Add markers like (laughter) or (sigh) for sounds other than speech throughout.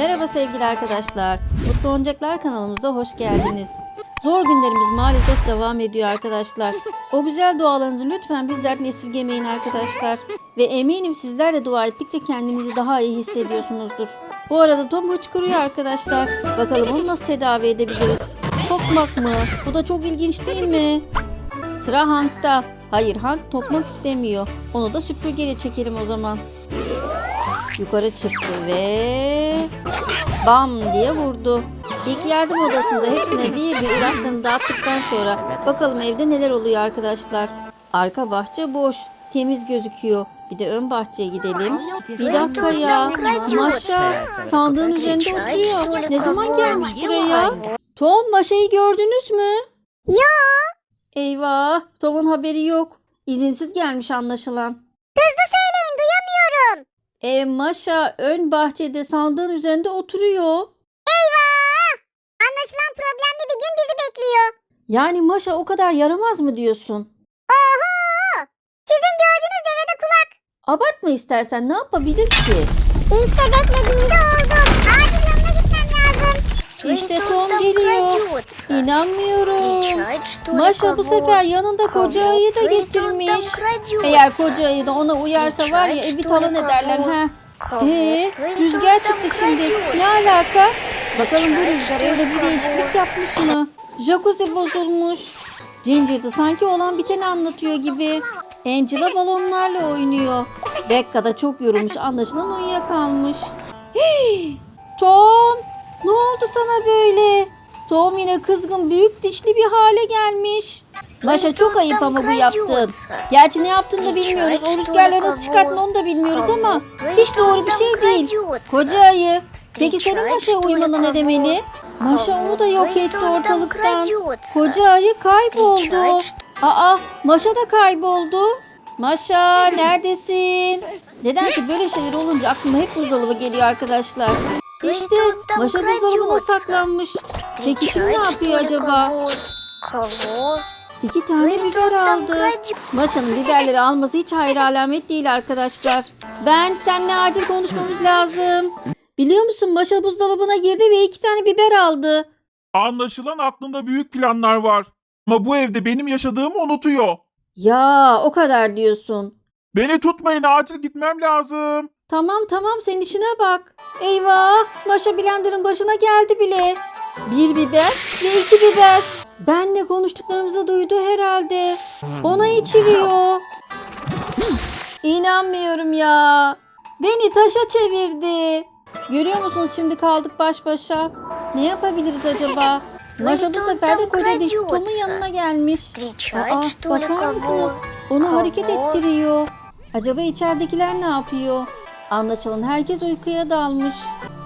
Merhaba sevgili arkadaşlar. Mutlu Oyuncaklar kanalımıza hoş geldiniz. Zor günlerimiz maalesef devam ediyor arkadaşlar. O güzel dualarınızı lütfen bizlerden esirgemeyin arkadaşlar. Ve eminim sizler de dua ettikçe kendinizi daha iyi hissediyorsunuzdur. Bu arada Tom hıçkırıyor arkadaşlar. Bakalım onu nasıl tedavi edebiliriz? Tokmak mı? Bu da çok ilginç değil mi? Sıra Hank'ta. Hayır Hank tokmak istemiyor. Onu da süpürgeyle çekelim o zaman. Yukarı çıktı ve bam diye vurdu. İlk yardım odasında hepsine bir bir ilaçlarını dağıttıktan sonra bakalım evde neler oluyor arkadaşlar. Arka bahçe boş, temiz gözüküyor. Bir de ön bahçeye gidelim. Bir dakika ya. Maşa sandığın üzerinde oturuyor. Ne zaman gelmiş buraya? Tom Maşa'yı gördünüz mü? Ya Eyvah Tom'un haberi yok. İzinsiz gelmiş anlaşılan. söyleyin duyamıyorum. E Maşa ön bahçede sandığın üzerinde oturuyor. Eyvah! Anlaşılan problemli bir gün bizi bekliyor. Yani Maşa o kadar yaramaz mı diyorsun? Oho! Sizin gördüğünüz devede kulak. Abartma istersen ne yapabilir ki? İşte beklediğimde oldum. Acil yanına gitmem lazım. İşte Tom geliyor. İnanmıyorum. Maşa bu sefer yanında koca ayı da getirmiş. Eğer koca ayı da ona uyarsa var ya evi talan ederler ha. Ee, rüzgar çıktı şimdi. Ne alaka? Bakalım bu rüzgar evde bir değişiklik yapmış mı? Jacuzzi bozulmuş. Ginger de sanki olan biteni anlatıyor gibi. Angela balonlarla oynuyor. Becca da çok yorulmuş anlaşılan uyuyakalmış. Hii! Tom ne oldu sana böyle? Tom yine kızgın büyük dişli bir hale gelmiş. Maşa çok ayıp ama bu yaptın. Gerçi ne yaptığını da bilmiyoruz. O rüzgarları nasıl çıkarttın onu da bilmiyoruz ama hiç doğru bir şey değil. Koca ayı. Peki senin Maşa'ya uymana ne demeli? Maşa onu da yok etti ortalıktan. Koca ayı kayboldu. Aa Maşa da kayboldu. Maşa (laughs) neredesin? Nedense böyle şeyler olunca aklıma hep buzdolabı geliyor arkadaşlar. İşte Maşa buzdolabına saklanmış. Peki şimdi ne yapıyor acaba? İki tane biber aldı. Maşa'nın biberleri alması hiç hayır alamet değil arkadaşlar. Ben seninle acil konuşmamız lazım. Biliyor musun Maşa buzdolabına girdi ve iki tane biber aldı. Anlaşılan aklında büyük planlar var. Ama bu evde benim yaşadığımı unutuyor. Ya o kadar diyorsun. Beni tutmayın acil gitmem lazım. Tamam tamam sen işine bak. Eyvah Maşa blenderın başına geldi bile. Bir biber ve iki biber. Benle konuştuklarımızı duydu herhalde. Ona içiriyor. İnanmıyorum ya. Beni taşa çevirdi. Görüyor musunuz şimdi kaldık baş başa. Ne yapabiliriz acaba? Maşa bu sefer de koca diş Tom'un yanına gelmiş. Aa, bakar mısınız? Onu hareket ettiriyor. Acaba içeridekiler ne yapıyor? Anlaşılan herkes uykuya dalmış.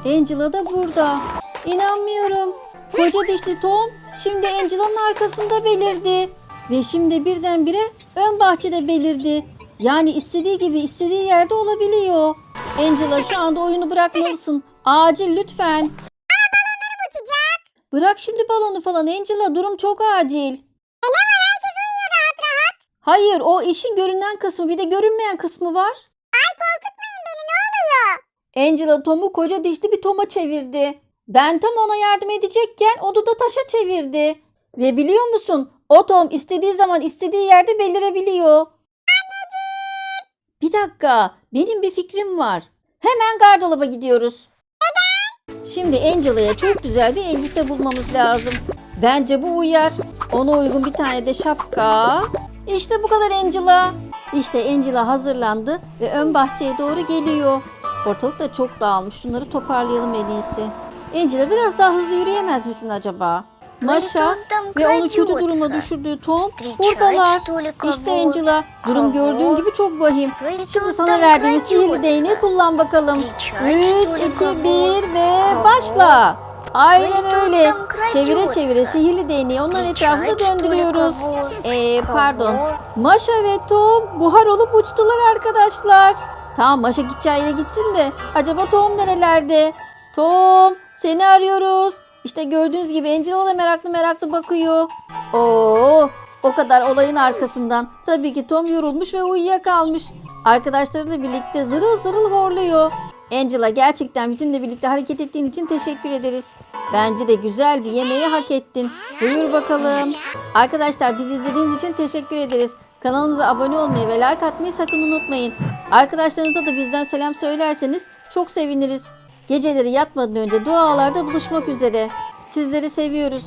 Angela da burada. İnanmıyorum. Koca dişli Tom şimdi Angela'nın arkasında belirdi. Ve şimdi birdenbire ön bahçede belirdi. Yani istediği gibi istediği yerde olabiliyor. Angela şu anda oyunu bırakmalısın. Acil lütfen. Bırak şimdi balonu falan Angela durum çok acil. Hayır o işin görünen kısmı bir de görünmeyen kısmı var. Angela Tom'u koca dişli bir Tom'a çevirdi. Ben tam ona yardım edecekken onu da taşa çevirdi. Ve biliyor musun? O Tom istediği zaman istediği yerde belirebiliyor. Bir dakika. Benim bir fikrim var. Hemen gardırob'a gidiyoruz. Şimdi Angela'ya çok güzel bir elbise bulmamız lazım. Bence bu uyar. Ona uygun bir tane de şapka. İşte bu kadar Angela. İşte Angela hazırlandı ve ön bahçeye doğru geliyor. Ortalık da çok dağılmış. Şunları toparlayalım en iyisi. Angela biraz daha hızlı yürüyemez misin acaba? Maşa ve onu kötü duruma düşürdüğü Tom buradalar. İşte Angela. Durum gördüğün gibi çok vahim. Şimdi sana verdiğimiz sihirli değneği kullan bakalım. 3, 2, 1 ve başla. Aynen öyle. Çevire çevire sihirli değneği onların etrafında döndürüyoruz. Ee, pardon. Maşa ve Tom buhar olup uçtular arkadaşlar. Tamam Maşa gideceği yere gitsin de acaba Tom nerelerde? Tom seni arıyoruz. İşte gördüğünüz gibi Angela da meraklı meraklı bakıyor. Oo, o kadar olayın arkasından tabii ki Tom yorulmuş ve uyuyakalmış. Arkadaşlarıyla birlikte zırıl zırıl horluyor. Angela gerçekten bizimle birlikte hareket ettiğin için teşekkür ederiz. Bence de güzel bir yemeği hak ettin. Buyur bakalım. Arkadaşlar bizi izlediğiniz için teşekkür ederiz. Kanalımıza abone olmayı ve like atmayı sakın unutmayın. Arkadaşlarınıza da bizden selam söylerseniz çok seviniriz. Geceleri yatmadan önce dualarda buluşmak üzere. Sizleri seviyoruz.